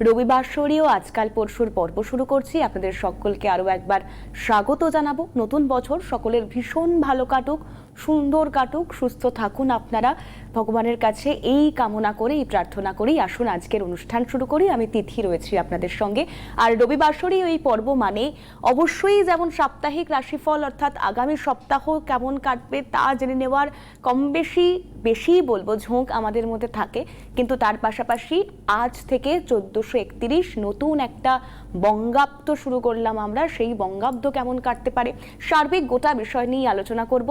রবিবাসরীয় আজকাল পরশুর পর্ব শুরু করছি। আপনাদের সকলকে আরও একবার স্বাগত জানাব। নতুন বছর, সকলের ভীষণ ভালো কাটুক। সুন্দর কাটুক, সুস্থ থাকুন আপনারা। ভগবানের কাছে এই কামনা করে এই প্রার্থনা করেই আসুন, আজকের অনুষ্ঠান শুরু করি। আমি তিথি রয়েছি আপনাদের সঙ্গে। আর রবিবাসরী এই পর্ব মানে অবশ্যই যেমন সাপ্তাহিক রাশিফল, অর্থাৎ আগামী সপ্তাহ কেমন কাটবে তা জেনে নেওয়ার কম বেশি বেশি বলব ঝোঁক আমাদের মধ্যে থাকে। কিন্তু তার পাশাপাশি আজ থেকে চোদ্দোশো একত্রিশ নতুন একটা বঙ্গাব্দ শুরু করলাম আমরা। সেই বঙ্গাব্দ কেমন কাটতে পারে, সার্বিক গোটা বিষয় নিয়ে আলোচনা করব।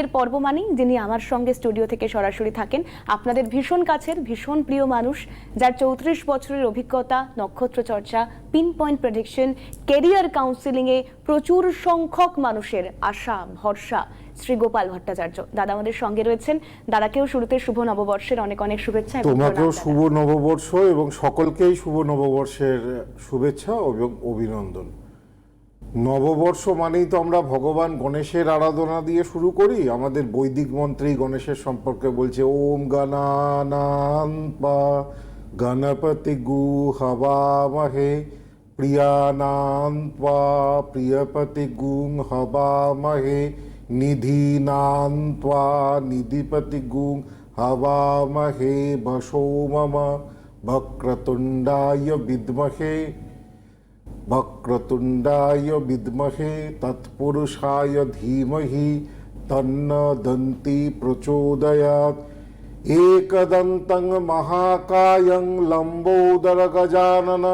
আজকের পর্ব মানেই যিনি আমার সঙ্গে স্টুডিও থেকে সরাসরি থাকেন আপনাদের ভীষণ কাছের ভীষণ প্রিয় মানুষ যার চৌত্রিশ বছরের অভিজ্ঞতা নক্ষত্র চর্চা পিন পয়েন্ট প্রেডিকশন কেরিয়ার কাউন্সিলিংয়ে প্রচুর সংখ্যক মানুষের আশা ভরসা শ্রী গোপাল ভট্টাচার্য। দাদা আমাদের সঙ্গে রয়েছেন। দাদাকেও শুরুতে শুভ নববর্ষের অনেক অনেক শুভেচ্ছা তোমাকেও শুভ নববর্ষ এবং সকলকেই শুভ নববর্ষের শুভেচ্ছা এবং অভিনন্দন। নববর্ষ মানেই তো আমরা ভগবান গণেশের আরাধনা দিয়ে শুরু করি। আমাদের বৈদিক মন্ত্রী গণেশের সম্পর্কে বলছে, ওম গণপতি গু হবামহে প্রিয়ানান্পা প্রিয়পতি গুং হবামহে নিধিনান্ত্বা নিধিপতি গুং হবামহে বসো মম বক্রতুণ্ডায় বিদ্মহে वक्रतुण्डाय विद्महे तत्पुरुषाय धीमहि तन्न दन्ति प्रचोदयात् एकदन्तं महाकायं लम्बोदरगजानन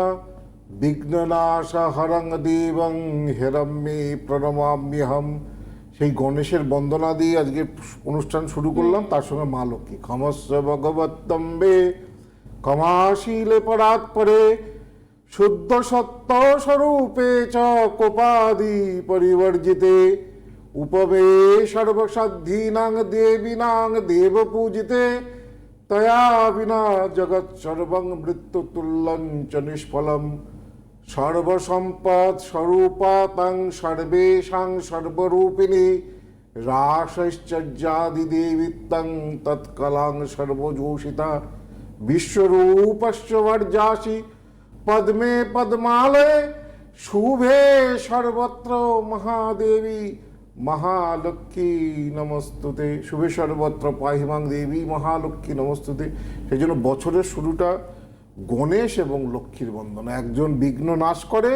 বিঘ্ননাশহরং দেবং হেরম্যে প্রণমাম্যহম সেই গণেশের বন্দনা দিয়ে আজকে অনুষ্ঠান শুরু করলাম তার সঙ্গে মা লক্ষ্মী ক্ষমস্ব ভগবত্তম্বে ক্ষমাশীলে পরাৎপরে শুদ্ধ সত্য স্বরূপে চ কোপাদি পরিবর্জিতে। উপবে সর্বসাধ্যীনাং দেবীনাং দেব পূজিতে তয়া বিনা জগৎ সর্বং মৃত্যুতুল্যং চ নিষ্ফলম। সর্বসম্পদ স্বরূপাতাং সর্বেশাং সর্বরূপিণী। রাশশ্চর্যাদিদেবিত্তং তৎকলাং সর্বযোষিতা বিশ্বরূপশ্চ বর্জাসি পদ্মে পদ্মালয়ে শুভে সর্বত্র মহাদেবী মহালক্ষ্মী নমস্তুতে। শুভে সর্বত্র পাহিমাং দেবী মহালক্ষ্মী নমস্তুতে। সেই জন্য বছরের শুরুটা গণেশ এবং লক্ষ্মীর বন্দনা। একজন বিঘ্ন নাশ করে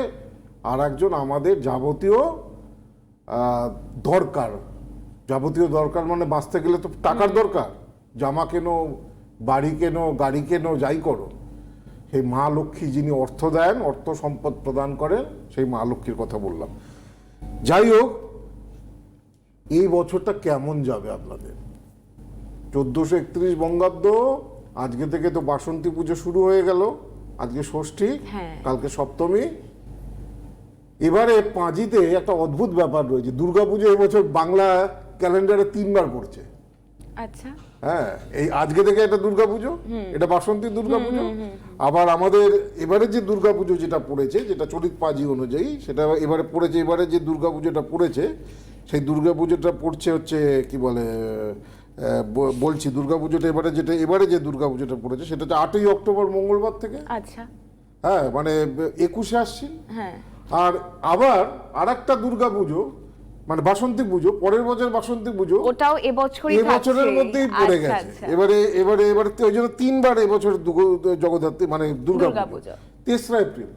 আর একজন আমাদের যাবতীয় দরকার। যাবতীয় দরকার মানে বাঁচতে গেলে তো টাকার দরকার। জামা কেনো বাড়ি কেনো গাড়ি কেনো যাই করো। সেই মা লক্ষ্মী যিনি অর্থ দেন অর্থ সম্পদ প্রদান করেন সেই মা লক্ষ্মীর কথা বললাম। যাই হোক এই বছরটা কেমন যাবে আপনাদের? চোদ্দোশো একত্রিশ বঙ্গাব্দ আজকে থেকে তো বাসন্তী পুজো শুরু হয়ে গেল। আজকে ষষ্ঠী হ্যাঁ। কালকে সপ্তমী। এবারে পাঁজিতে একটা অদ্ভুত ব্যাপার রয়েছে। দুর্গাপুজো এবছর বাংলা ক্যালেন্ডারে তিনবার পড়ছে। আচ্ছা। হ্যাঁ এই আজকে থেকে এটা দুর্গাপুজো এটা বাসন্তী দুর্গাপুজো আবার আমাদের এবারে যে দুর্গাপুজো যেটা পড়েছে যেটা চলিত পাজি অনুযায়ী সেটা এবারে পড়েছে এবারে যে দুর্গাপুজোটা পড়েছে সেই দুর্গাপুজোটা পড়ছে হচ্ছে কি বলে বলছি দুর্গাপুজোটা এবারে যেটা এবারে যে দুর্গাপুজোটা পড়েছে সেটা হচ্ছে আটই অক্টোবর মঙ্গলবার থেকে। আচ্ছা। হ্যাঁ মানে একুশে আসছেন হ্যাঁ। আর আবার আর একটা দুর্গাপুজো মানে বাসন্তী পুজো পরের বছর বাসন্তী পুজো ওটাও এবছরই এই বছরের মধ্যেই পড়ে আচ্ছা, গেছে। আচ্ছা। এবারে এবারে এবারে তো ওই জন্য তিনবার এবছর জগদ্ধাত্রী মানে দুর্গা দুর্গাপুজো। তেসরা এপ্রিল।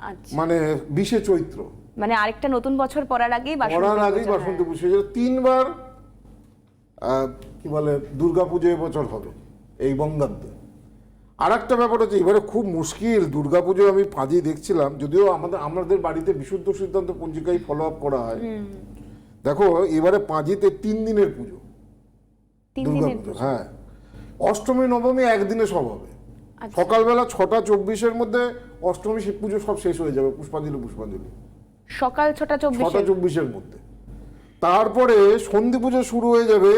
আচ্ছা। মানে বিশে চৈত্র। মানে আরেকটা নতুন বছর পড়ার আগেই বাসন্তী পড়ার আগেই পুজো, বাসন্তী পুজো। তিনবার কি বলে দুর্গাপুজো এবছর হবে এই বঙ্গাব্দে। আর একটা ব্যাপার হচ্ছে এবারে খুব মুশকিল। দুর্গাপুজো আমি পাঁজি দেখছিলাম যদিও আমাদের আমাদের বাড়িতে বিশুদ্ধ সিদ্ধান্ত পঞ্জিকাই ফলো আপ করা হয়। দেখো এবারে পাঁজিতে তিন দিনের পুজো। দুর্গাপুজো হ্যাঁ। অষ্টমী নবমী একদিনে সব হবে। আচ্ছা। সকালবেলা ছটা চব্বিশের মধ্যে অষ্টমী শিব পুজো সব শেষ হয়ে যাবে পুষ্পাঞ্জলি পুষ্পাঞ্জলি। সকাল ছটা চব্বিশে? ছটা চব্বিশের মধ্যে। তারপরে সন্ধি পুজো শুরু হয়ে যাবে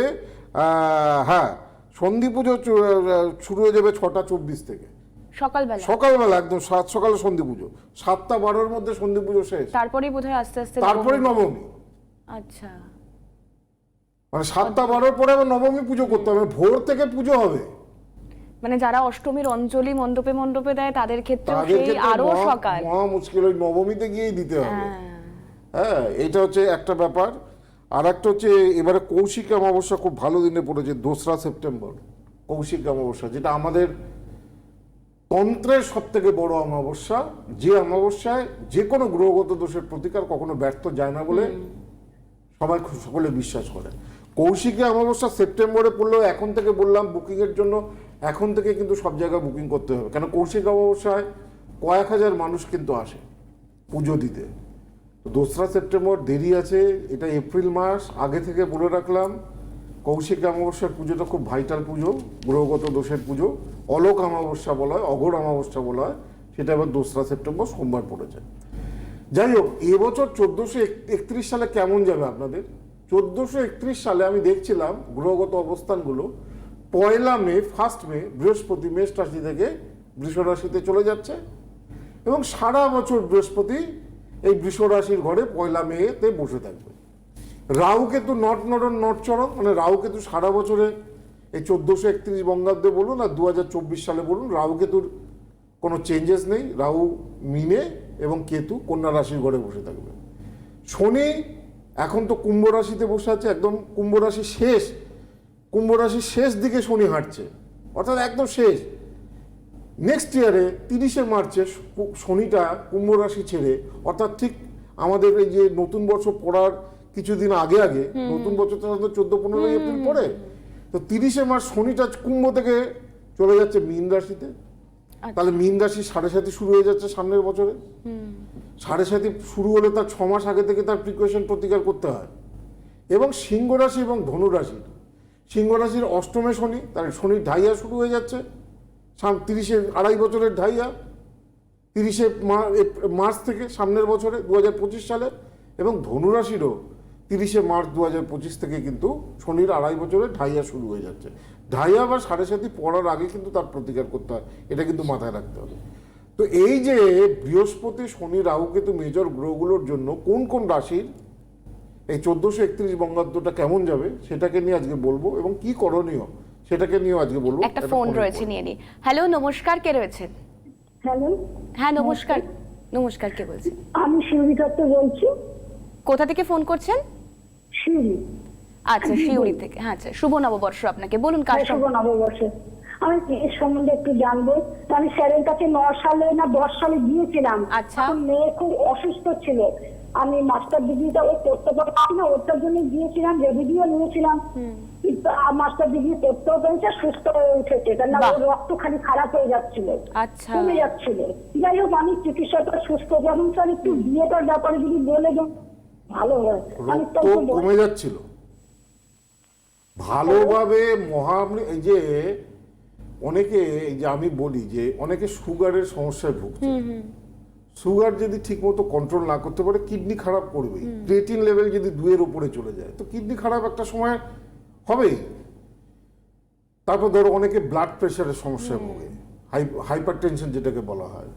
আহ, হ্যাঁ সন্ধি পুজো শুরু হয়ে যাবে ছটা চব্বিশ থেকে। সকালবেলা? সকালবেলা একদম সাত সকালে সন্ধি পুজো। সাতটা বারোর মধ্যে সন্ধি পুজো শেষ। তারপরেই বোধহয় আস্তে আস্তে তারপরে নবমী। আচ্ছা। মানে সাতটা বারোর পরে আবার নবমী পুজো করতে হবে। ভোর থেকে পুজো হবে। মানে যারা অষ্টমীর অঞ্জলি মণ্ডপে মণ্ডপে দেয় তাদের ক্ষেত্রেও তাদের সেই ক্ষেত্রে আরও সকাল। মহা মুশকিল। ওই নবমীতে গিয়েই দিতে হবে। হ্যাঁ। হ্যাঁ এটা হচ্ছে একটা ব্যাপার। আর একটা হচ্ছে এবারে কৌশিক অমাবস্যা খুব ভালো দিনে পড়েছে দোসরা সেপ্টেম্বর কৌশিক অমাবস্যা যেটা আমাদের তন্ত্রের সব থেকে বড় অমাবস্যা। যে অমাবস্যায় যে কোনো গ্রহগত দোষের প্রতিকার কখনো ব্যর্থ যায় না বলে সবাই সকলে বিশ্বাস করে। কৌশিকী অমাবস্যা সেপ্টেম্বরে পড়লেও এখন থেকে বললাম বুকিংয়ের জন্য এখন থেকে কিন্তু সব জায়গায় বুকিং করতে হবে। কেন কৌশিক অমাবস্যায় কয়েক হাজার মানুষ কিন্তু আসে পুজো দিতে। দোসরা সেপ্টেম্বর দেরি আছে, এটা এপ্রিল মাস, আগে থেকে বলে রাখলাম, কৌশিক অমাবস্যার পুজোটা খুব ভাইটাল পুজো, গ্রহগত দোষের পুজো, অলোক অমাবস্যা বলা হয়, অঘোর অমাবস্যা বলা হয়, সেটা এবার দোসরা সেপ্টেম্বর সোমবার পড়েছে। যাই হোক, এবছর চোদ্দোশো একত্রিশ সালে কেমন যাবে আপনাদের? চোদ্দোশো একত্রিশ সালে আমি দেখছিলাম গ্রহগত অবস্থানগুলো, পয়লা মে ফার্স্ট মে, বৃহস্পতি মেষ রাশি থেকে বৃষ রাশিতে চলে যাচ্ছে, এবং সারা বছর বৃহস্পতি এই বৃষ রাশির ঘরে পয়লা মেতে বসে থাকবে। রাহু কেতু নট নরন নট চরণ মানে রাহু কেতু সারা বছরে এই চোদ্দোশো একত্রিশ বঙ্গাব্দে বলুন আর দু হাজার চব্বিশ সালে বলুন, রাহু কেতুর কোনো চেঞ্জেস নেই। রাহু মিনে এবং কেতু কন্যা রাশির ঘরে বসে থাকবে। শনি এখন তো কুম্ভ রাশিতে বসে আছে, একদম কুম্ভ রাশি শেষ, কুম্ভ রাশির শেষ দিকে শনি হাঁটছে, অর্থাৎ একদম শেষ। নেক্সট ইয়ারে তিরিশে মার্চে শনিটা কুম্ভ রাশি ছেড়ে অর্থাৎ ঠিক আমাদের এই যে নতুন বছর পড়ার কিছুদিন আগে আগে নতুন বছর তো সাধারণত চোদ্দ পনেরোই এপ্রিল পড়ে তো তিরিশে মার্চ শনিটা কুম্ভ থেকে চলে যাচ্ছে মীন রাশিতে। তাহলে মীন রাশি সাড়ে সাথে শুরু হয়ে যাচ্ছে সামনের বছরে। সাড়ে সাথে শুরু হলে তার ছ মাস আগে থেকে তার প্রিকশন প্রতিকার করতে হয়। এবং সিংহ রাশি এবং ধনু রাশি সিংহ রাশির অষ্টমে শনি তার শনির ঢাইয়া শুরু হয়ে যাচ্ছে। তিরিশে আড়াই বছরের ঢাইয়া, তিরিশে মার্চ থেকে সামনের বছরে দু হাজার পঁচিশ সালে এবং ধনুরাশিরও তিরিশে মার্চ দু পঁচিশ থেকে কিন্তু শনির আড়াই বছরের ঢাইয়া শুরু হয়ে যাচ্ছে। ঢাইয়া বা সাড়ে সাথী পড়ার আগে কিন্তু তার প্রতিকার করতে হয়, এটা কিন্তু মাথায় রাখতে হবে। তো এই যে বৃহস্পতি, শনি, রাহু কেতু মেজর গ্রহগুলোর জন্য কোন কোন রাশির এই চোদ্দোশো একত্রিশ বঙ্গাব্দটা কেমন যাবে সেটাকে নিয়ে আজকে বলব এবং কি করণীয় সেটাকে নিয়েও আজকে বলব। একটা ফোন রয়েছে নিয়ে নি। হ্যালো নমস্কার কে রয়েছেন হ্যালো হ্যাঁ নমস্কার। নমস্কার কে বলছেন আমি শিউরি দত্ত বলছি। কোথা থেকে ফোন করছেন? শিউরি। আচ্ছা শিউরি। থেকে। হ্যাঁ আচ্ছা শুভ নববর্ষ আপনাকে। বলুন কার শুভ নববর্ষ। আমি এর সম্বন্ধে একটু জানব? তো আমি স্যারের কাছে ন সালে না দশ সালে গিয়েছিলাম। আচ্ছা। তখন মেয়ে খুব অসুস্থ ছিল। আমি মাস্টার ডিগ্রিটা ও করতে পারছি না। ওটার জন্য গিয়েছিলাম রেভিডিও নিয়েছিলাম। কিন্তু মাস্টার ডিগ্রি করতেও পেরেছে সুস্থ হয়ে উঠেছে ওর রক্ত খালি খারাপ হয়ে যাচ্ছিল। আচ্ছা। কমে যাচ্ছিল। যাই হোক আমি চিকিৎসাটা সুস্থ যেমন স্যার। একটু বিয়েটার ব্যাপারে যদি বলে দেন ভালো হয়। রক্ত কমে যাচ্ছিল। ভালোভাবে মহামৃ এই যে অনেকে এই যে আমি বলি যে অনেকে সুগারের সমস্যায় ভুগছে। সুগার যদি ঠিকমতো কন্ট্রোল না করতে পারে কিডনি খারাপ করবে ক্রিয়েটিন লেভেল যদি দুয়ের উপরে চলে যায় তো কিডনি খারাপ একটা সময় হবেই। তারপর ধরো অনেকে ব্লাড প্রেশারের সমস্যায় ভোগে। হাইপার টেনশন যেটাকে বলা হয়।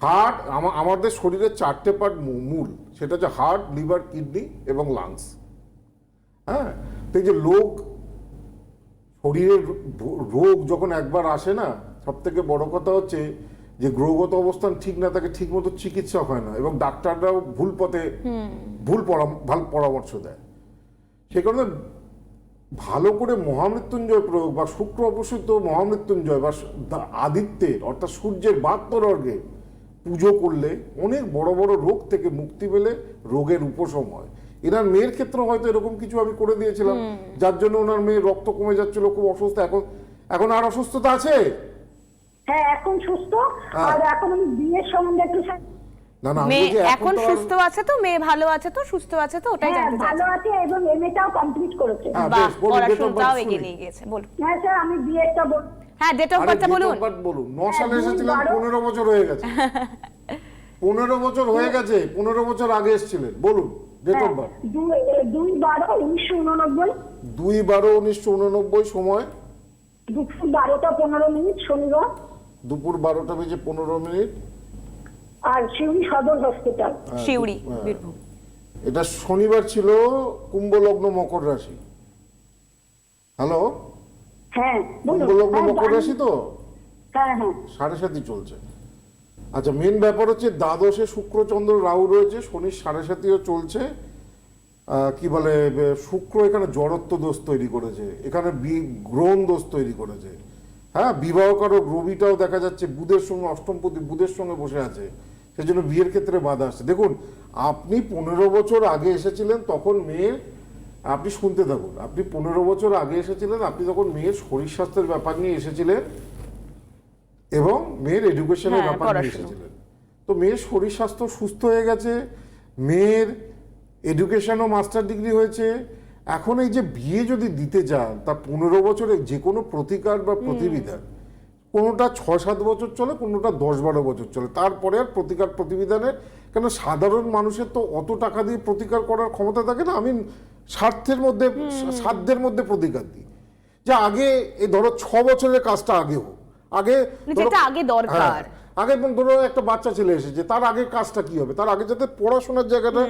হার্ট আমাদের শরীরের চারটে পার্ট মূল। সেটা হচ্ছে হার্ট লিভার কিডনি এবং লাংস হ্যাঁ? তো এই যে লোক শরীরের রোগ যখন একবার আসে না সব থেকে বড় কথা হচ্ছে যে গ্রহগত অবস্থান ঠিক না থাকে ঠিক মতো চিকিৎসা হয় না এবং ডাক্তাররাও ভুল পথে ভুল পরাম- পরামর্শ দেয়। সে কারণে ভালো করে মহামৃত্যুঞ্জয় প্রয়োগ বা শুক্র অবস্থিত মহামৃত্যুঞ্জয় বা আদিত্যের অর্থাৎ সূর্যের বাহাত্তর অর্গে পুজো করলে অনেক বড় বড় রোগ থেকে মুক্তি পেলে রোগের উপশম হয়। এনার মেয়ের ক্ষেত্রে হয়তো এরকম কিছু আমি করে দিয়েছিলাম যার জন্য ওনার মেয়ের রক্ত কমে যাচ্ছিল খুব অসুস্থ এখন এখন আর অসুস্থতা আছে? হ্যাঁ এখন সুস্থ। হ্যাঁ। আর এখন আমি বিয়ের সম্বন্ধে একটু না না মেয়ে এখন সুস্থ আছে তো মেয়ে ভালো আছে তো সুস্থ আছে তো ওটাই হ্যাঁ জানতে চাইছি। ভালো আছে এবং এমএটাও কমপ্লিট করেছে। হ্যাঁ, বাহ পড়াশোনাটাও এগিয়ে নিয়ে গিয়েছে বলুন। হ্যাঁ স্যার আমি বিয়েটা বল হ্যাঁ ডেট অফ বার্থটা বলুন। বলুন ন সালে দুই এসেছিলেন বারো। পনেরো বছর হয়ে গেছে। পনেরো বছর হয়ে গেছে পনেরো বছর আগে এসেছিলেন বলুন ডেট অফ বার্থ দুই দুই বারো উনিশশো উননব্বই। দুই বারো উনিশশো উননব্বই সময়? দুপুর বারোটা পনেরো মিনিট শনিবার। দুপুর বারোটা বেজে পনেরো মিনিট। আর শিউরি সদর হসপিটাল হ্যাঁ, শিউরি হ্যাঁ। বীরভূম। এটা শনিবার ছিল কুম্ভ লগ্ন মকর রাশি। হ্যালো? হ্যাঁ কুম্ভ লগ্ন হ্যাঁ, মকর রাশি তো? হ্যাঁ হ্যাঁ। সাড়ে সাতই চলছে। আচ্ছা মেন ব্যাপার হচ্ছে দ্বাদশে শুক্র চন্দ্র রাহু রয়েছে শনির সাড়ে সাতিও চলছে। আহ, কি বলে শুক্র এখানে জড়ত্ব দোষ তৈরি করেছে। এখানে বি- গ্রহণ দোষ তৈরি করেছে। হ্যাঁ বিবাহ কারও রবিটাও দেখা যাচ্ছে বুধের সঙ্গে অষ্টমপতি বুধের সঙ্গে বসে আছে। সেজন্য বিয়ের ক্ষেত্রে বাধা আসছে। দেখুন আপনি পনেরো বছর আগে এসেছিলেন তখন মেয়ের আপনি শুনতে থাকুন আপনি পনেরো বছর আগে এসেছিলেন আপনি তখন মেয়ের শরীর স্বাস্থ্যের ব্যাপার নিয়ে এসেছিলেন এবং মেয়ের এডুকেশনের হ্যাঁ, ব্যাপার নিয়ে এসেছিলেন। তো মেয়ের শরীর স্বাস্থ্য সুস্থ হয়ে গেছে মেয়ের এডুকেশনও মাস্টার ডিগ্রি হয়েছে। এখন এই যে বিয়ে যদি দিতে যান তা পনেরো বছরে যে কোনো প্রতিকার বা প্রতিবিধান কোনোটা ছ সাত বছর চলে কোনোটা দশ বারো বছর চলে। তারপরে আর প্রতিকার প্রতিবিধানের কেন সাধারণ মানুষের তো অত টাকা দিয়ে প্রতিকার করার ক্ষমতা থাকে না। আমি স্বার্থের মধ্যে সাধ্যের মধ্যে প্রতিকার দিই। যে আগে এই ধরো ছ বছরের কাজটা আগে হোক। আগে যেটা আগে দরকার। হ্যাঁ, আগে ধরো একটা বাচ্চা ছেলে এসেছে তার আগে কাজটা কি হবে? তার আগে যাতে পড়াশোনার জায়গাটা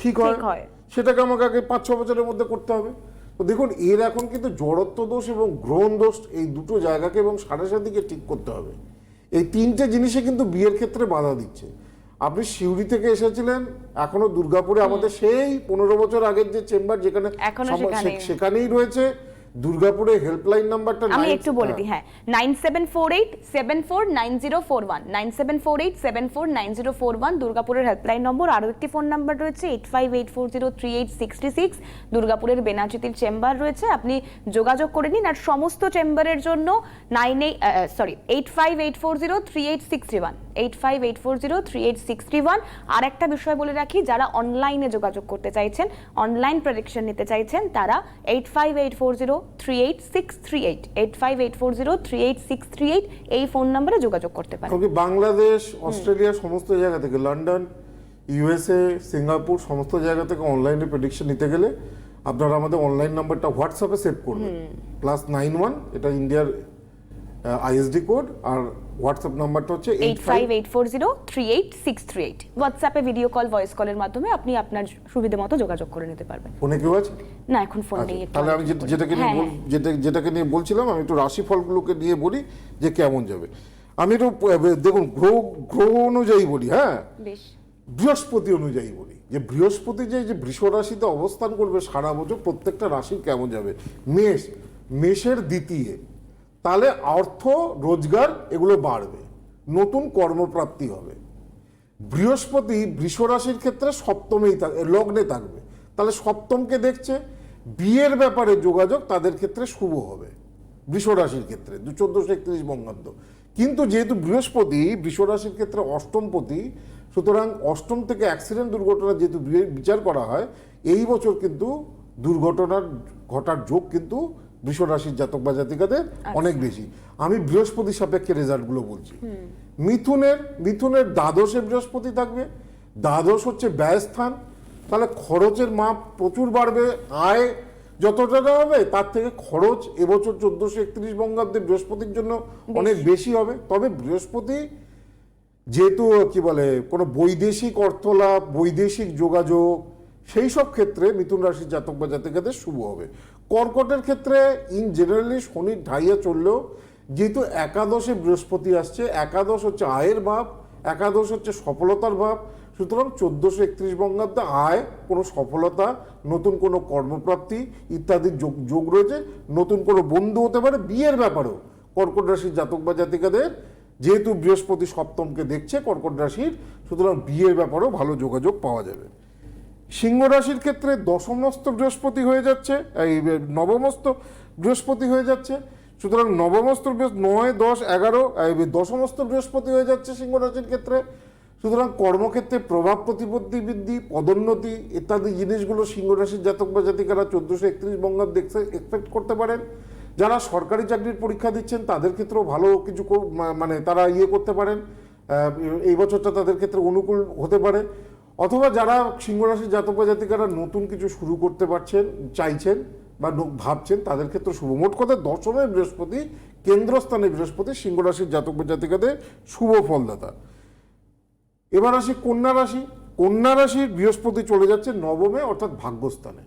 ঠিক হয়। সেটাকে আমাকে আগে পাঁচ ছ বছরের মধ্যে করতে হবে। তো দেখুন এর এখন কিন্তু জড়ত্ব দোষ এবং গ্রহণ দোষ এই দুটো জায়গাকে এবং সাড়ে সাতিকে ঠিক করতে হবে। এই তিনটে জিনিসে কিন্তু বিয়ের ক্ষেত্রে বাধা দিচ্ছে। আপনি সিউড়ি থেকে এসেছিলেন এখনও দুর্গাপুরে আমাদের সেই পনেরো বছর আগের যে চেম্বার যেখানে সেখানেই রয়েছে দুর্গাপুরে হেল্পলাইন নাম্বারটা আমি একটু বলে দিই হ্যাঁ nine seven four eight seven four nine zero four one nine seven four eight seven four nine zero four one দুর্গাপুরের হেল্পলাইন নম্বর আরও একটি ফোন নাম্বার রয়েছে eight five eight four zero three eight sixty six দুর্গাপুরের বেনাচিতির chamber রয়েছে আপনি যোগাযোগ করে নিন আর সমস্ত চেম্বারের জন্য nine eight sorry eight five eight four zero three eight six three one eight five eight four zero three eight six three one আর একটা বিষয় বলে রাখি যারা অনলাইনে যোগাযোগ করতে চাইছেন অনলাইন প্রেডিকশন নিতে চাইছেন তারা eight five eight four zero three eight six three eight eight five eight four zero three eight six three eight এই ফোন নাম্বারে যোগাযোগ করতে পারেন। বাংলাদেশ অস্ট্রেলিয়া সমস্ত জায়গা থেকে লন্ডন ইউএসএ সিঙ্গাপুর সমস্ত জায়গা থেকে অনলাইনে প্রেডিকশন নিতে গেলে আপনারা আমাদের অনলাইন নাম্বারটা হোয়াটসঅ্যাপে সেভ করবেন। প্লাস নাইন ওয়ান এটা ইন্ডিয়ার আইএসডি কোড আর হোয়াটসঅ্যাপ নাম্বারটা হচ্ছে eight five eight four zero three eight six three eight হোয়াটসঅ্যাপে ভিডিও কল ভয়েস কলের মাধ্যমে আপনি আপনার সুবিধা মতো যোগাযোগ করে নিতে পারবেন। ফোনে কেউ আছে? না এখন ফোন আচ্ছা, নেই তাহলে আমি। যেটাকে নিয়ে হ্যাঁ, যেটা যেটাকে নিয়ে বলছিলাম আমি একটু রাশিফলগুলোকে নিয়ে বলি যে কেমন যাবে। আমি একটু দেখুন গ্রহ গ্রহ অনুযায়ী বলি হ্যাঁ? হ্যাঁ, বেশ। বৃহস্পতি অনুযায়ী বলি যে বৃহস্পতি যে যে বৃষ রাশিতে অবস্থান করবে সারা বছর প্রত্যেকটা রাশির কেমন যাবে? মেষ মেষের দ্বিতীয়। তাহলে অর্থ, রোজগার এগুলো বাড়বে, নতুন কর্মপ্রাপ্তি হবে। বৃহস্পতি বৃষ রাশির ক্ষেত্রে সপ্তমেই থাক- লগ্নে থাকবে। তাহলে সপ্তমকে দেখছে, বিয়ের ব্যাপারে যোগাযোগ তাদের ক্ষেত্রে শুভ হবে, বৃষ রাশির ক্ষেত্রে চোদ্দশো একত্রিশ বঙ্গাব্দ। কিন্তু যেহেতু বৃহস্পতি, বৃষ রাশির ক্ষেত্রে অষ্টমপতি, সুতরাং অষ্টম থেকে অ্যাক্সিডেন্ট দুর্ঘটনা যেহেতু বিচার করা হয়, এই বছর কিন্তু দুর্ঘটনার, ঘটার যোগ কিন্তু বৃষ রাশির জাতক বা জাতিকাদের অনেক বেশি। আমি বৃহস্পতি সাপেক্ষে রেজাল্টগুলো বলছি। মিথুনের মিথুনের দ্বাদশে বৃহস্পতি থাকবে। দ্বাদশ হচ্ছে ব্যয়স্থান তাহলে খরচের মাপ প্রচুর বাড়বে। আয় যতটা হবে তার থেকে খরচ এবছর চোদ্দশো একত্রিশ বঙ্গাব্দে বৃহস্পতির জন্য অনেক বেশি হবে। তবে বৃহস্পতি যেহেতু কি বলে কোনো বৈদেশিক অর্থলাভ বৈদেশিক যোগাযোগ সেই সব ক্ষেত্রে মিথুন রাশির জাতক বা জাতিকাদের শুভ হবে। কর্কটের ক্ষেত্রে ইন জেনারেলি শনির ঢাইয়া চললেও যেহেতু একাদশে বৃহস্পতি আসছে, একাদশ হচ্ছে আয়ের ভাব, একাদশ হচ্ছে সফলতার ভাব, সুতরাং চোদ্দোশো একত্রিশ বঙ্গাব্দে আয়, কোনো সফলতা, নতুন কোনো কর্মপ্রাপ্তি ইত্যাদির যোগ যোগ রয়েছে, নতুন কোনো বন্ধু হতে পারে, বিয়ের ব্যাপারেও কর্কট রাশির জাতক বা জাতিকাদের, যেহেতু বৃহস্পতি সপ্তমকে দেখছে কর্কট রাশির, সুতরাং বিয়ের ব্যাপারেও ভালো যোগাযোগ পাওয়া যাবে। সিংহ রাশির ক্ষেত্রে দশমস্ত বৃহস্পতি হয়ে যাচ্ছে, এই নবমস্ত বৃহস্পতি হয়ে যাচ্ছে। সুতরাং নবমস্ত নয়, দশ, এগারো দশমস্ত বৃহস্পতি হয়ে যাচ্ছে সিংহ রাশির ক্ষেত্রে। সুতরাং কর্মক্ষেত্রে প্রভাব, প্রতিপত্তি বৃদ্ধি, পদোন্নতি ইত্যাদি জিনিসগুলো সিংহ রাশির জাতক বা জাতিকারা চোদ্দোশো একত্রিশ বঙ্গাব্দে এক্সপেক্ট করতে পারেন। যারা সরকারি চাকরির পরীক্ষা দিচ্ছেন, তাদের ক্ষেত্রেও ভালো কিছু মানে তারা ইয়ে করতে পারেন। এই বছরটা তাদের ক্ষেত্রে অনুকূল হতে পারে। অথবা যারা সিংহরাশি জাতক বা জাতিকারা নতুন কিছু শুরু করতে পারছেন, চাইছেন বা ভাবছেন, তাদের ক্ষেত্রে শুভ। মোট কথা দশমে বৃহস্পতি, কেন্দ্রস্থানে বৃহস্পতি সিংহরাশির জাতক বা জাতিকাদের শুভ ফলদাতা। এবার আসি কন্যা রাশি। কন্যা রাশির বৃহস্পতি চলে যাচ্ছে নবমে, অর্থাৎ ভাগ্যস্থানে।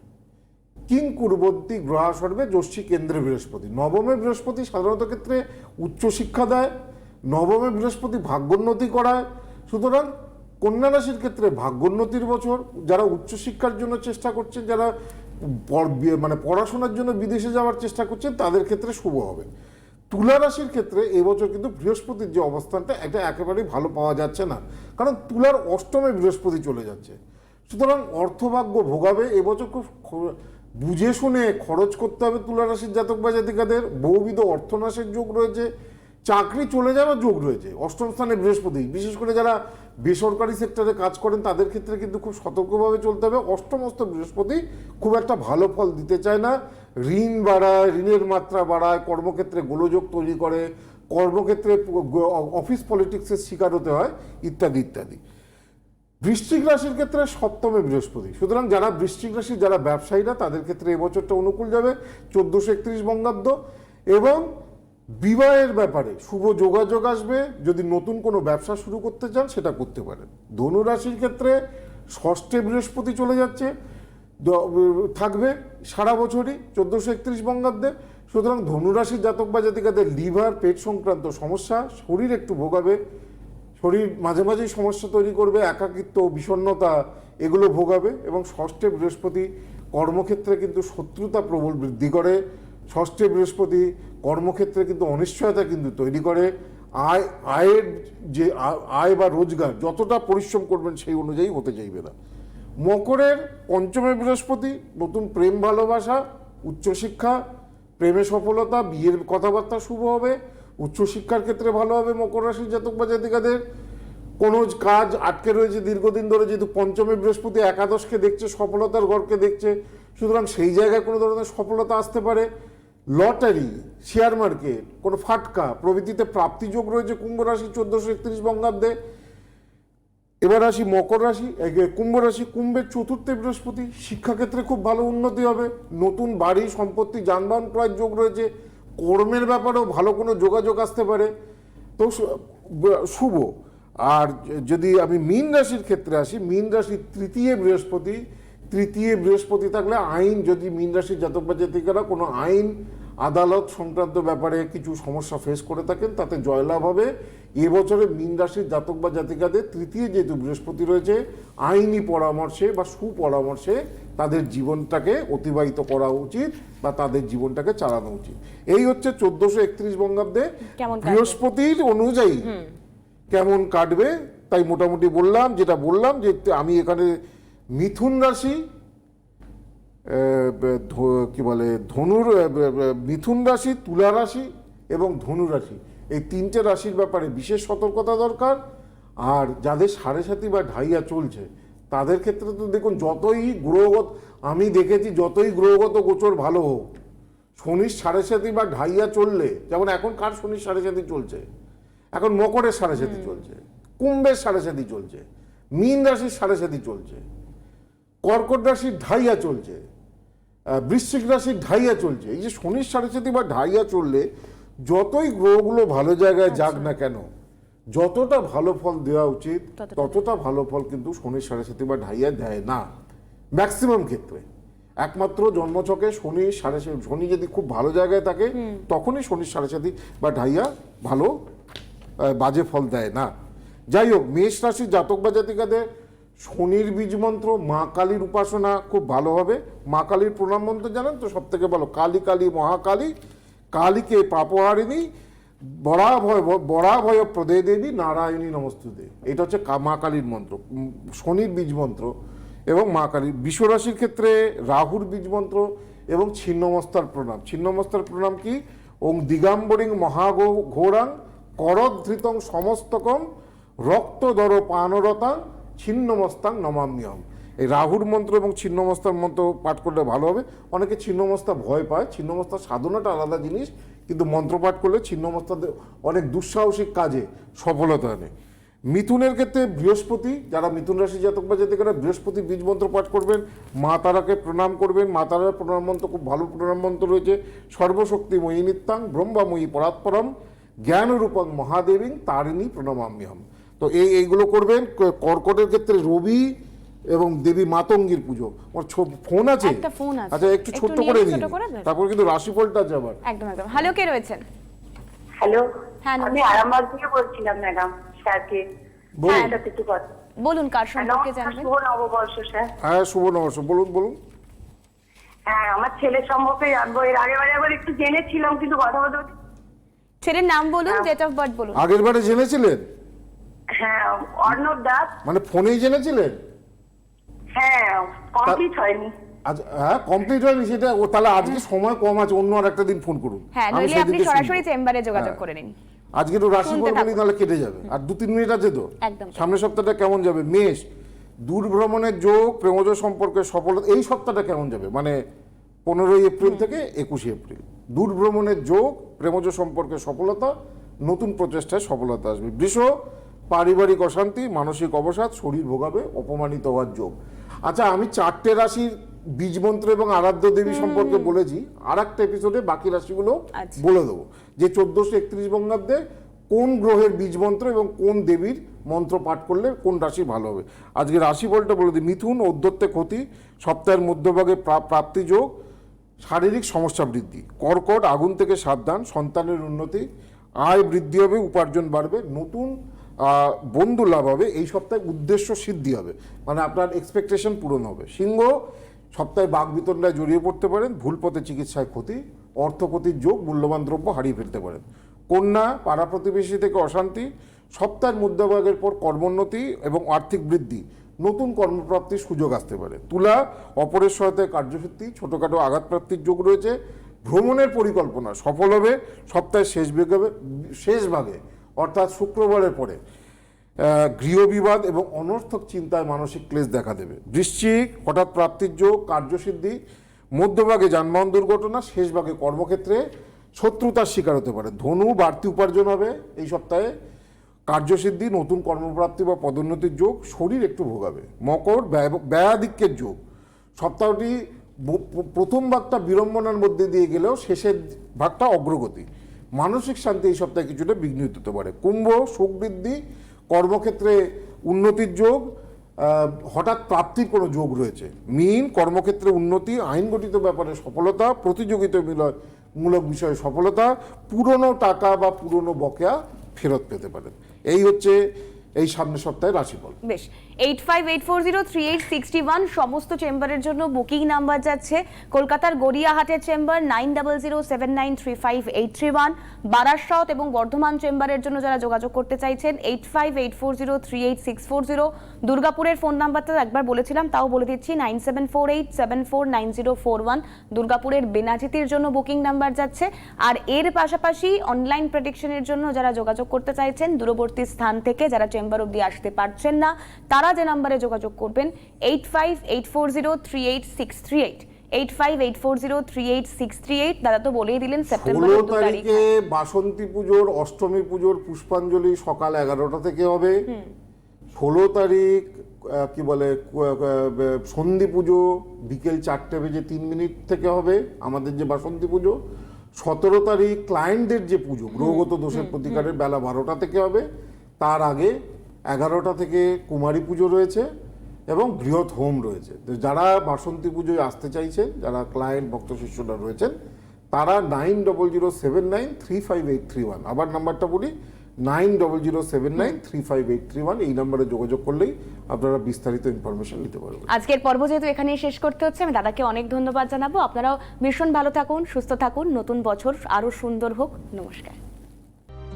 কিং কুরবর্তী গ্রহ সর্বে যষ্ঠী কেন্দ্রে বৃহস্পতি। নবমে বৃহস্পতি সাধারণত ক্ষেত্রে উচ্চশিক্ষা দেয়, নবমে বৃহস্পতি ভাগ্যোন্নতি করায়। সুতরাং কন্যা রাশির ক্ষেত্রে ভাগ্যোন্নতির বছর, যারা উচ্চশিক্ষার জন্য চেষ্টা করছেন, যারা মানে পড়াশোনার জন্য বিদেশে যাওয়ার চেষ্টা করছেন, তাদের ক্ষেত্রে শুভ হবে। তুলা রাশির ক্ষেত্রে এবছর কিন্তু বৃহস্পতির যে অবস্থানটা, এটা একেবারেই ভালো পাওয়া যাচ্ছে না। কারণ তুলার অষ্টমে বৃহস্পতি চলে যাচ্ছে। সুতরাং অর্থভাগ্য ভোগাবে এবছর খুব বুঝে শুনে খরচ করতে হবে তুলা রাশির জাতক বা জাতিকাদের। বহুবিধ অর্থনাশের যোগ রয়েছে। চাকরি চলে যাওয়ার যোগ রয়েছে, অষ্টম স্থানে বৃহস্পতি, বিশেষ করে যারা বেসরকারি সেক্টরে কাজ করেন, তাদের ক্ষেত্রে কিন্তু খুব সতর্কভাবে চলতে হবে। অষ্টমস্ত বৃহস্পতি খুব একটা ভালো ফল দিতে চায় না। ঋণ বাড়ায়, ঋণের মাত্রা বাড়ায়, কর্মক্ষেত্রে গোলযোগ তৈরি করে, কর্মক্ষেত্রে অফিস পলিটিক্সের শিকার হতে হয়, ইত্যাদি ইত্যাদি। বৃশ্চিক রাশির ক্ষেত্রে সপ্তমে বৃহস্পতি, সুতরাং যারা বৃশ্চিক রাশির যারা ব্যবসায়ীরা, তাদের ক্ষেত্রে এবছরটা অনুকূল যাবে, চোদ্দোশো একত্রিশ বঙ্গাব্দ এবং বিবাহের ব্যাপারে শুভ যোগাযোগ আসবে, যদি নতুন কোনো ব্যবসা শুরু করতে চান সেটা করতে পারেন। ধনুরাশির ক্ষেত্রে ষষ্ঠে বৃহস্পতি চলে যাচ্ছে থাকবে সারা বছরই চোদ্দোশো একত্রিশ বঙ্গাব্দে। সুতরাং ধনুরাশির জাতক বা জাতিকাদের লিভার, পেট সংক্রান্ত সমস্যা, শরীর একটু ভোগাবে, শরীর মাঝে মাঝেই সমস্যা তৈরি করবে, একাকিত্ব, বিষণ্ণতা এগুলো ভোগাবে এবং ষষ্ঠে বৃহস্পতি কর্মক্ষেত্রে কিন্তু শত্রুতা প্রবল বৃদ্ধি করে। ষষ্ঠে বৃহস্পতি কর্মক্ষেত্রে কিন্তু অনিশ্চয়তা কিন্তু তৈরি করে। আয়, আয়ের যে, আয় বা রোজগার, যতটা পরিশ্রম করবেন সেই অনুযায়ী হতে চাইবে না। মকরের পঞ্চমে বৃহস্পতি, নতুন প্রেম ভালোবাসা, উচ্চশিক্ষা, প্রেমে সফলতা, বিয়ের কথাবার্তা শুভ হবে। উচ্চশিক্ষার ক্ষেত্রে ভালো হবে মকর রাশির জাতক বা জাতিকাদের। কোনো কাজ আটকে রয়েছে দীর্ঘদিন ধরে, যেহেতু পঞ্চমে বৃহস্পতি একাদশকে দেখছে, সফলতার ঘরকে দেখছে, সুতরাং সেই জায়গায় কোনো ধরনের সফলতা আসতে পারে। লটারি শেয়ার মার্কেট কোনো ফাটকা, প্রভৃতিতে প্রাপ্তিযোগ রয়েছে কুম্ভ রাশি, চোদ্দোশো একত্রিশ বঙ্গাব্দে। এবার আসি মকর রাশি কুম্ভ রাশি, কুম্ভের চতুর্থে বৃহস্পতি। শিক্ষাক্ষেত্রে খুব ভালো উন্নতি হবে। নতুন বাড়ি, সম্পত্তি, যানবাহন ক্রয়ের যোগ রয়েছে। কর্মের ব্যাপারেও ভালো কোনো যোগাযোগ আসতে পারে। তো শুভ। আর যদি আমি মীন রাশির ক্ষেত্রে আসি, মীন রাশির তৃতীয় বৃহস্পতি তৃতীয় বৃহস্পতি থাকলে আইন যদি মীন রাশির জাতক বা জাতিকারা কোনো আইন আদালত সংক্রান্ত ব্যাপারে কিছু সমস্যা ফেস করে থাকেন তাতে জয়লাভ হবে। এবছরে মীন রাশির জাতক বা জাতিকাদের তৃতীয় যেহেতু বৃহস্পতি রয়েছে আইনি পরামর্শে বা সুপরামর্শে তাদের জীবনটাকে অতিবাহিত করা উচিত বা তাদের জীবনটাকে চালানো উচিত। এই হচ্ছে চোদ্দশো একত্রিশ বঙ্গাব্দে। বৃহস্পতির অনুযায়ী কেমন কাটবে তাই মোটামুটি বললাম যেটা বললাম যে আমি এখানে মিথুন রাশি ধ- কি বলে ধনুর মিথুন রাশি তুলা রাশি এবং ধনু রাশি। এই তিনটে রাশির ব্যাপারে বিশেষ সতর্কতা দরকার। আর যাদের সাড়ে সাথী বা ঢাইয়া চলছে তাদের ক্ষেত্রে তো দেখুন যতই গ্রহগত আমি দেখেছি যতই গ্রহগত গোচর ভালো হোক শনির সাড়ে সাথী বা ঢাইয়া চললে যেমন এখন কার শনির সাড়ে সাথী চলছে? এখন মকরের সাড়ে সাথী চলছে কুম্ভের সাড়ে সাথী চলছে মীন রাশির সাড়ে সাথী চলছে। কর্কট রাশির ঢাইয়া চলছে বৃশ্চিক রাশির ঢাইয়া চলছে। এই যে শনির সাড়ে সাথী বা ঢাইয়া চললে যতই গ্রহগুলো ভালো জায়গায় যাক না কেন যতটা ভালো ফল দেওয়া উচিত ততটা। ভালো ফল কিন্তু শনির সাড়ে সাথী বা ঢাইয়া দেয় না ম্যাক্সিমাম ক্ষেত্রে। একমাত্র জন্মছকে শনি সাড়ে শনি যদি খুব ভালো জায়গায় থাকে তখনই শনির সাড়ে সাথী বা ঢাইয়া ভালো বাজে ফল দেয় না। যাই হোক মেষ রাশির জাতক বা জাতিকাদের শনির বীজ মন্ত্র, মা কালীর উপাসনা খুব ভালো হবে। মা কালীর প্রণাম মন্ত্র জানেন তো? সব থেকে ভালো, কালী কালী মহাকালী, কালীকে পাপহারিণী বড়া ভয় বড়া ভয় প্রদে দেবী নারায়ণী নমস্তুতে। এটা হচ্ছে মা কালীর মন্ত্র শনির বীজ মন্ত্র এবং মা কালীর বিশ্বরাশির ক্ষেত্রে রাহুর বীজ মন্ত্র এবং ছিন্নমস্তার প্রণাম। ছিন্নমস্তার প্রণাম কি? ওং দিগাম্বরিং মহাগো ঘোরাং করধৃতং সমস্তকম রক্তদর পানরতাং ছিন্নমস্তাং নমাম্যহম। এই রাহুর মন্ত্র এবং ছিন্নমস্তার মন্ত্র পাঠ করলে ভালো হবে। অনেকে ছিন্নমস্তা ভয় পায়, ছিন্নমস্তার সাধনাটা আলাদা জিনিস, কিন্তু মন্ত্র পাঠ করলে ছিন্নমস্তাদের অনেক দুঃসাহসিক কাজে সফলতা আনে। মিথুনের ক্ষেত্রে বৃহস্পতি, যারা মিথুন রাশি জাতক বা জাতিকারা বৃহস্পতি বীজ মন্ত্র পাঠ করবেন, মা তারাকে প্রণাম করবেন। মা তারার প্রণাম মন্ত্র খুব ভালো প্রণাম মন্ত্র রয়েছে। সর্বশক্তিময়ী নিত্যাং ব্রহ্মাময়ী পরাৎপরম জ্ঞান রূপং মহাদেবী তারিণী প্রণমাম্যহম। তো এই এইগুলো করবেন। কর্কটের ক্ষেত্রে রবি এবং দেবী মাতঙ্গীর পুজো। ওর ছো- ফোন আছে? একটা ফোন আছে। আচ্ছা একটু ছোট্ট করে ছোট দিন। তারপর কিন্তু রাশিফলটা আছে আবার। একদম একদম। হ্যালো কে রয়েছেন? হ্যালো। হ্যাঁ, আমি আরামবাগ থেকে বলছিলাম ম্যাডাম স্যারকে। বলুন। হ্যাঁ এটা কিছু কথা। বলুন কার সম্পর্কে জানবেন? শুভ নববর্ষ স্যার। হ্যাঁ শুভ নমস্কার বলুন বলুন। হ্যাঁ আমার ছেলের সম্পর্কে জানব। এর আগে বারে একবার একটু জেনেছিলাম কিন্তু কথা বলতে বলতে- ছেলের নাম বলুন ডেট অফ বার্থ বলুন। আগের বারে জেনেছিলেন? হ্যাঁ অর্ণব দাস। মানে ফোনেই জেনেছিলেন? হ্যাঁ কমপ্লিট হয়নি। আজ হ্যাঁ কমপ্লিট হয়নি সেটা। ও তাহলে আজকে সময় কম আছে অন্য আর একটা দিন ফোন করুন। হ্যাঁ নইলে আপনি সরাসরি চেম্বারে যোগাযোগ হ্যাঁ। করে নিন। আজকে একটু রাশি শুনতে বলি নাহলে কেটে যাবে। আর দু তিন মিনিট আছে তো? একদম। সামনের সপ্তাহটা কেমন যাবে? মেষ দূরভ্রমণের যোগ প্রেমজ সম্পর্কে সফলতা এই সপ্তাহটা কেমন যাবে? মানে পনেরোই এপ্রিল থেকে একুশে এপ্রিল। দূরভ্রমণের যোগ প্রেমজ সম্পর্কে সফলতা নতুন প্রচেষ্টায় সফলতা আসবে। বৃষ পারিবারিক অশান্তি মানসিক অবসাদ শরীর ভোগাবে অপমানিত হওয়ার যোগ। আচ্ছা আমি চারটে রাশির বীজমন্ত্র এবং আরাধ্য দেবী সম্পর্কে বলেছি। আর একটা এপিসোডে বাকি রাশিগুলো আচ্ছা। বলে দেবো। যে চোদ্দোশো একত্রিশ বঙ্গাব্দে কোন গ্রহের বীজ মন্ত্র এবং কোন দেবীর মন্ত্র পাঠ করলে কোন রাশি ভালো হবে? আজকে রাশি বলটা বলে দিই। মিথুন অধ্যত্তে ক্ষতি সপ্তাহের মধ্যভাগে প্রা- প্রাপ্তি যোগ শারীরিক সমস্যা বৃদ্ধি কর্কট আগুন থেকে সাবধান সন্তানের উন্নতি আয় বৃদ্ধি হবে উপার্জন বাড়বে নতুন বন্ধু লাভ হবে, এই সপ্তাহে উদ্দেশ্য সিদ্ধি হবে। মানে আপনার এক্সপেকটেশন পূরণ হবে। সিংহ সপ্তাহে বাঘ বিতণ্ডায় জড়িয়ে পড়তে পারেন, ভুল পথে চিকিৎসায় ক্ষতি অর্থক্ষতির যোগ, মূল্যবান দ্রব্য হারিয়ে ফেলতে পারেন। কন্যা, পাড়া প্রতিবেশী থেকে অশান্তি, সপ্তাহের মধ্যভাগের পর কর্মোন্নতি এবং আর্থিক বৃদ্ধি, নতুন কর্মপ্রাপ্তির সুযোগ আসতে পারে। তুলা, অপরের সহায়তায় কার্যসূচি ছোটোখাটো আঘাতপ্রাপ্তির যোগ রয়েছে। ভ্রমণের পরিকল্পনা সফল হবে, সপ্তাহের শেষ শেষ ভাগে অর্থাৎ শুক্রবারের পরে গৃহবিবাদ এবং অনর্থক চিন্তায় মানসিক ক্লেশ দেখা দেবে। বৃশ্চিক, হঠাৎ প্রাপ্তির যোগ, কার্যসিদ্ধি, মধ্যভাগে যানবাহন দুর্ঘটনা শেষ ভাগে কর্মক্ষেত্রে শত্রুতার শিকার হতে পারে। ধনু, বাড়তি উপার্জন হবে এই সপ্তাহে। কার্যসিদ্ধি, নতুন কর্মপ্রাপ্তি বা পদোন্নতির যোগ, শরীর একটু ভোগাবে। মকর, ব্যয়- ব্যয়াধিক্যের যোগ। সপ্তাহটি প্রথম ভাগটা বিড়ম্বনার মধ্যে দিয়ে গেলেও শেষের ভাগটা অগ্রগতি। মানসিক শান্তি এই সপ্তাহে কিছুটা বিঘ্নিত হতে পারে। কুম্ভ সুখ বৃদ্ধি, কর্মক্ষেত্রে উন্নতির যোগ হঠাৎ প্রাপ্তির কোনো যোগ রয়েছে। মিন, কর্মক্ষেত্রে উন্নতি, আইনগঠিত ব্যাপারে সফলতা প্রতিযোগিতামূলক মূলক বিষয়ে সফলতা, পুরনো টাকা বা পুরনো বকেয়া ফেরত পেতে পারেন। এই হচ্ছে এই সামনের সপ্তাহে রাশিফল বেশ eight five eight four zero three eight sixty one সমস্ত চেম্বারের জন্য বুকিং নাম্বার যাচ্ছে। কলকাতার গড়িয়াহাটের chamber nine double zero seven nine three five eight three one Barasat এবং বর্ধমান চেম্বারের জন্য যারা যোগাযোগ করতে চাইছেন eight five eight four zero three eight six four zero দুর্গাপুরের ফোন নাম্বারটা একবার বলেছিলাম, তাও বলে দিচ্ছি nine seven four eight seven four nine zero four one দুর্গাপুরের বেনাচিতির জন্য বুকিং নাম্বার যাচ্ছে। আর এর পাশাপাশি অনলাইন প্রেডিকশনের জন্য যারা যোগাযোগ করতে চাইছেন, দূরবর্তী স্থান থেকে যারা চেম্বার অবধি আসতে পারছেন না তারা যে নাম্বারে যোগাযোগ করবেন eight five eight four zero three eight six three eight eight five eight four zero three eight six three eight দাদা তো বলেই দিলেন ষোলো সেপ্টেম্বরের তারিখ। তারিখে বাসন্তী পুজোর অষ্টমী পুজোর পুষ্পাঞ্জলি সকাল এগারোটা থেকে হবে। ষোলো তারিখ কি বলে সন্ধি পুজো বিকেল চারটে বেজে তিন মিনিট থেকে হবে আমাদের যে বাসন্তী পুজো। সতেরো তারিখ ক্লায়েন্টদের যে পুজো গ্রহগত দোষের প্রতিকারের বেলা বারোটা থেকে হবে। তার আগে এগারোটা থেকে কুমারী পুজো রয়েছে এবং বৃহৎ হোম রয়েছে। যারা বাসন্তী পুজোয় আসতে চাইছেন, যারা ক্লায়েন্ট ভক্ত শিষ্যরা রয়েছেন, তারা nine double zero seven nine three five eight three one আবার নাম্বারটা বলি nine double zero seven nine three five eight three one এই নাম্বারে যোগাযোগ করলেই আপনারা বিস্তারিত ইনফরমেশন নিতে পারবেন। আজকের পর্ব যেহেতু এখানেই শেষ করতে হচ্ছে, আমি দাদাকে অনেক ধন্যবাদ জানাব। আপনারাও ভীষণ ভালো থাকুন, সুস্থ থাকুন। নতুন বছর আরও সুন্দর হোক। নমস্কার।